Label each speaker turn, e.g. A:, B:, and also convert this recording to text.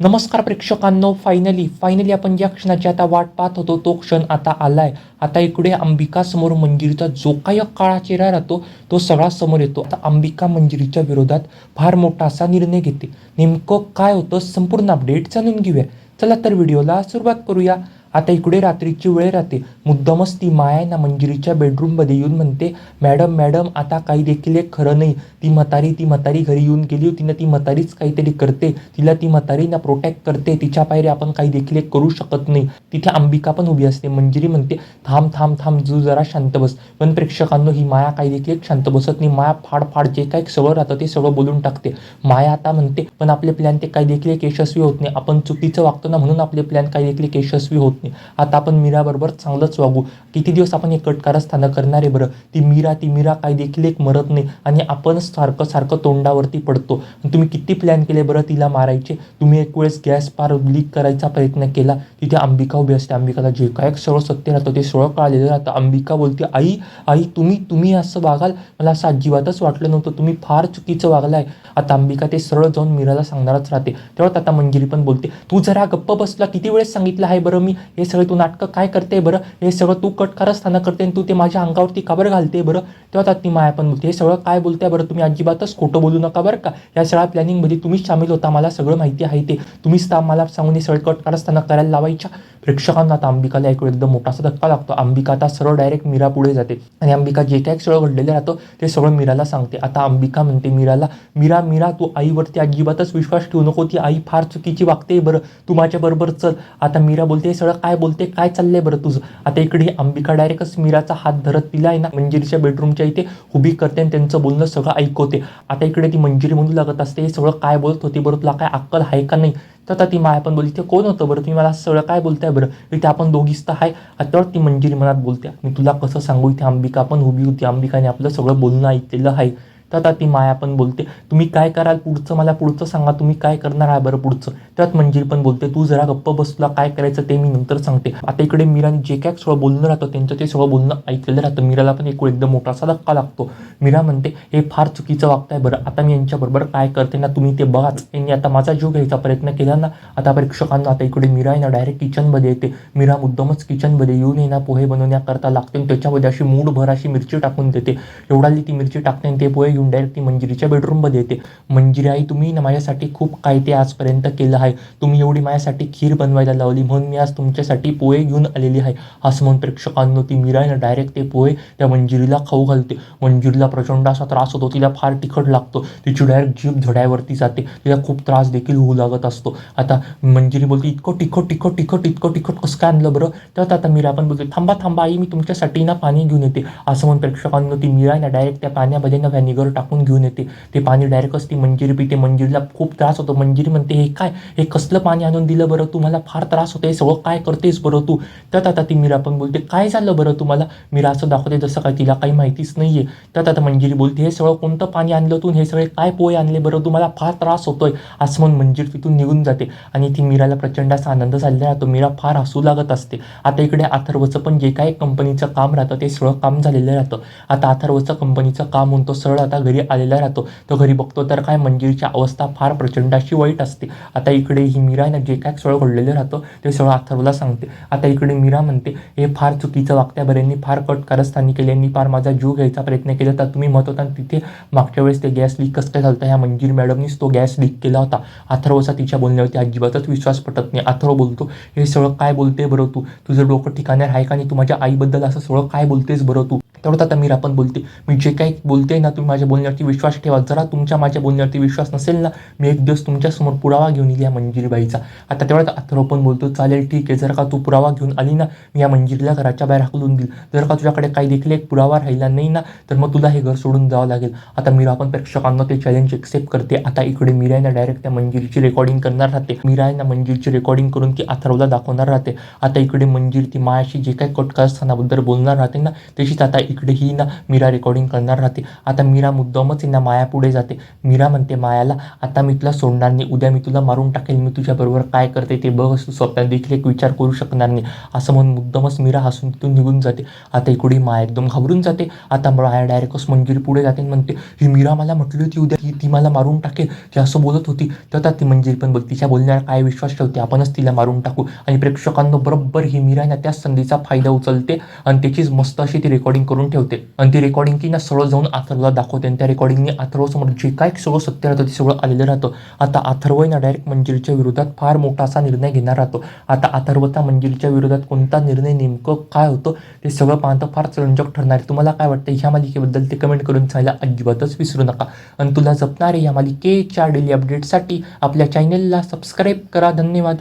A: नमस्कार प्रेक्षकांनो finally finally आपण ज्या क्षणाची आता वाट पाहत होतो. तो क्षण आता आलाय. आता इकडे अंबिका समोर मंजिरीचा जो काही काळा चेहरा राहतो तो सगळा समोर येतो. आता अंबिका मंजिरीच्या विरोधात फार मोठा असा निर्णय घेते. नेमकं काय होतं संपूर्ण अपडेट जाणून घेऊया. चला तर व्हिडिओला सुरुवात करूया. आता इकडे रात्रीची वेळ राहते. मुद्दामच ती माया ना मंजिरीच्या बेडरूममध्ये येऊन म्हणते मॅडम मॅडम आता काही देखील एक खरं नाही. ती म्हातारी ती म्हातारी घरी येऊन गेली होती ना ती म्हातारीच काहीतरी करते. तिला ती म्हातारी ना प्रोटेक्ट करते. तिच्या पायरी आपण काही देखील एक करू शकत नाही. तिथे अंबिका पण उभी असते. मंजिरी म्हणते थांब थांब थांब जू जरा शांत बस. पण प्रेक्षकांनो ही माया काही देखील एक शांत बसत नाही. माया फाड फाड जे काही सगळं राहतं ते सगळं बोलून टाकते. माया आता म्हणते पण आपले प्लॅन ते काही देखील एक यशस्वी होत नाही. आपण चुकीचं वागतो ना म्हणून आपले प्लॅन काही देखील एक यशस्वी होत नाही. आता आपण मीराबरोबर चांगलंच वागू. किती दिवस आपण हे कटकारस्थानं करणार आहे बरं? ती मीरा ती मीरा काही देखील एक मरत नाही आणि आपण सारखं सारखं तोंडावरती पडतो. तुम्ही किती प्लॅन केले बरं तिला मारायचे? तुम्ही एक वेळेस गॅस पार लीक करायचा प्रयत्न केला. तिथे अंबिका उभी असते. अंबिकाला जे काय सरळ सत्य राहतं ते सरळ कळलेलं राहतं. अंबिका बोलते आई आई तुम्ही तुम्ही असं वागाल? मला असं अजिबातच वाटलं नव्हतं. तुम्ही फार चुकीचं वागलाय. आता अंबिका ते सरळ जाऊन मीराला सांगणारच राहते. तेव्हा आता मंजिरी पण बोलते तू जरा गप्प बसला. किती वेळेस सांगितलं आहे बरं मी? हे सगळं तू नाटकं काय करते बरं? हे सगळं तू कट असताना करते आणि तू ते माझ्या अंगावरती काबर घालते बरं? तेव्हा ती माया पण बोलते. हे सगळं काय बोलते बरं? तुम्ही अजिबातच खोटं बोलू नका बरं का? या सगळ्या प्लॅनिंगमध्ये तुम्हीच सामील होता. मला सगळं माहिती आहे ते. तुम्हीच ता मला सांगून हे सगळं कट असताना करायला लावायच्या. प्रेक्षकांना आता अंबिकाला ऐकू एकदम मोठासा धक्का लागतो. अंबिका आता सरळ डायरेक्ट मीरा पुढे जाते. आणि अंबिका जे काय सगळं घडलेलं राहतं ते सगळं मीराला सांगते. आता अंबिका म्हणते मीराला मीरा मीरा तू आईवरती अजिबातच विश्वास ठेवू नको. ती आई फार चुकीची वागते बरं. तू माझ्याबरोबर चल. आता मीरा बोलते हे सगळं काय बोलते काय चाललंय बरं तुझं? आता इकडे अंबिका डायरेक्टच मीराचा हात धरत तिला आहे ना मंजिरीच्या बेडरूमच्या इथे उभी करते आणि त्यांचं बोलणं सगळं ऐकवते. आता इकडे ती मंजिरी म्हणू लागत असते हे सगळं काय बोलत होती बरं तुला काय अक्कल आहे का नाही? तर आता ती माया पण बोलली ते कोण होतं बरं? तुम्ही मला सगळं काय बोलताय बरं? इथे आपण दोघीच तर आहे आता ती मंजिरी मनात बोलते मी तुला कसं सांगू इथे अंबिका पण उभी होती अंबिकाने आपलं सगळं बोलणं ऐकलेलं आहे. आता ती माया पण बोलते. तुम्ही काय कराल पुढचं? मला पुढचं सांगा. तुम्ही काय करणार आहे बरं पुढचं? त्यात मंजिरी पण बोलते तू जरा गप्प बस तुला काय करायचं ते मी नंतर सांगते. आता इकडे मीराने जे काय सगळं बोलणं राहतं त्यांचं ते सगळं बोलणं ऐकलेलं राहतं. मीराला पण एक एकदम मोठासा धक्का लागतो. मीरा म्हणते हे फार चुकीचं वागताय बरं. आता मी यांच्याबरोबर काय करते ना तुम्ही ते बघाच यांनी आता माझा जीव घ्यायचा प्रयत्न केला ना आता प्रेक्षकांना आता इकडे मीरा आहे ना डायरेक्ट किचनमध्ये येते. मीरा मुद्दामच किचनमध्ये येऊन आहे ना पोहे बनवण्याकरता लागते आणि त्याच्यामध्ये अशी मूडभर अशी मिरची टाकून देते. एवढाली ती मिरची टाकते आणि ते पोहे घेऊन डायरेक्ट ती मंजिरीच्या बेडरूममध्ये येते. मंजिरी आई तुम्ही ना माझ्यासाठी खूप काय ते आजपर्यंत केलं आहे. तुम्ही एवढी माझ्यासाठी खीर बनवायला लावली म्हणून मी आज तुमच्यासाठी पोहे घेऊन आलेली आहे. असं म्हणून प्रेक्षकांनो ती मीरा ना डायरेक्ट ते पोहे त्या मंजिरीला खाऊ घालते. मंजिरीला प्रचंड असा त्रास होतो तिला फार तिखट लागतो. तिची डायरेक्ट जीभ झड्यावरती जाते. तिला खूप त्रास देखील होऊ लागत असतो. आता मंजिरी बोलते इतकं तिखट तिखट तिखट इतकं तिखट कसं काय आणलं बरं? तर आता मीरा पण बोलते थांबा थांबा आई मी तुमच्यासाठी ना पाणी घेऊन येते. असं म्हणून प्रेक्षकांनो ती मीरा ना डायरेक्ट त्या पाण्यामध्ये ना व्हॅनिगर टाकून घेऊन येते. ते पाणी डायरेक्टच ती मंजिरी पिते. मंजिरीला खूप त्रास होतो. मंजिरी म्हणते हे काय? हे कसलं पाणी आणून दिलं बरं तू? मला फार त्रास होतो हे सगळं काय करतेस बरं तू? त्यात आता ती मीरा पण बोलते काय झालं बरं तुम्हाला? मीरा असं दाखवते जसं काय तिला काही माहितीच नाहीये. त्यात आता मंजिरी बोलते हे सगळं कोणतं पाणी आणलं तू? हे सगळे काय पोहे आणले बरं तुम्हाला फार त्रास होतोय. असं म्हणून मंजिरी तिथून निघून जाते आणि ती मीराला प्रचंड असा आनंद झालेला राहतो. मीरा फार हसू लागत असते. आता इकडे अथर्वचं पण जे काही कंपनीचं काम राहतं ते सगळं काम झालेलं राहतं. आता अथर्वचं कंपनीचं काम होऊन तो सरळ आता घरी आलेला राहतो. तो घरी बघतो तर काय मंजिरीची अवस्था फार प्रचंड अशी वाईट असते. आता इकडे ही मीरा आहे ना जे काय सगळं घडलेलं राहतं ते सगळं अथर्वला सांगते. आता इकडे मीरा म्हणते हे फार चुकीचं वागत्या बऱ्यांनी यांनी फार कट कारस्थानी केले यांनी फार माझा जीव घ्यायचा प्रयत्न केला तर तुम्ही मत होता तिथे मागच्या वेळेस ते गॅस लीक कसं काय झालं ह्या मंजिरी मॅडमनीच तो गॅस लीक केला होता. अथर्वचा तिच्या बोलण्यावरती अजिबातच विश्वास पटत नाही. अथर्व बोलतो हे सगळं काय बोलते बरं तू? तुझं डोकं ठिकाणी आहे का नाही? तू माझ्या आईबद्दल असं सगळं काय बोलतेस बरं तू? तेवढं आता मीरा पण बोलते. मी जे काही बोलते ना तुम्ही माझ्या बोलण्यावरती विश्वास ठेवा. जरा तुमच्या माझ्या बोलण्यावरती विश्वास नसेल ना मी एक दिवस तुमच्यासमोर पुरावा घेऊन येईल या मंजिरीबाईचा. आता तेवढ्यात अथर्व पण बोलतो चालेल ठीक आहे. जर का तू पुरावा घेऊन आली ना मी या मंजिरीला घराच्या बाहेर हाकलून देईल. जर का तुझ्याकडे काही देखील एक पुरावा राहिला नाही ना तर मग तुला हे घर सोडून जावं लागेल. आता मीरा पण प्रेक्षकांना ते चॅलेंज एक्सेप्ट करते. आता इकडे मीरायना डायरेक्ट त्या मंजिरीची रेकॉर्डिंग करणार राहते. मीरायना मंजिरीची रेकॉर्डिंग करून ती अथर्वला दाखवणार राहते. आता इकडे मंजिरी ती मायाशी जे काही कटकारस्थानाबद्दल बोलणार राहते ना तशीच आता इकडे ही ना मीरा रेकॉर्डिंग करणार राहते. आता मीरा मुद्दामच आहे ना माया पुढे जाते. मीरा म्हणते मायाला आता मी तुला सोडणार नाही. उद्या मी तुला मारून टाकेल. मी तुझ्याबरोबर काय करते ते बघ. तू स्वप्नात देखील एक विचार करू शकणार नाही. असं म्हणून मुद्दामच मीरा हसून तिथून निघून जाते. आता इकडे माया एकदम घाबरून जाते. आता माया डायरेक्टच मंजिरी पुढे जाते आणि म्हणते ही मीरा मला म्हटली होती उद्या की ती मला मारून टाकेल. ती असं बोलत होती. तर आता ती मंजिरी पण बघ तिच्या बोलण्यावर काय विश्वास ठेवते? आपणच तिला मारून टाकू. आणि प्रेक्षकांना बरोबर ही मीरा ना त्या संधीचा फायदा उचलते. आणि त्याचीच मस्त अशी ती रेकॉर्डिंग करून ठेवते आणि ती रेकॉर्डिंग की ना सरळ जाऊन अथर्वला दाखवते. आणि त्या रेकॉर्डिंगने अथर्वसमोर जे काय सगळं सत्य राहतं ते सगळं आलेलं राहतं. आता अथर्व ना डायरेक्ट मंजिरीच्या विरोधात फार मोठा असा निर्णय घेणार राहतो. आता अथर्वता मंजिरीच्या विरोधात कोणता निर्णय नेमकं काय होतं ते सगळं पाहतं फार चरंजक ठरणार आहे. तुम्हाला काय वाटतं ह्या मालिकेबद्दल ते कमेंट करून सांगायला अजिबातच विसरू नका. आणि तुला जपणारे या मालिकेच्या डेली अपडेटसाठी आपल्या चॅनेलला सबस्क्राईब करा. धन्यवाद.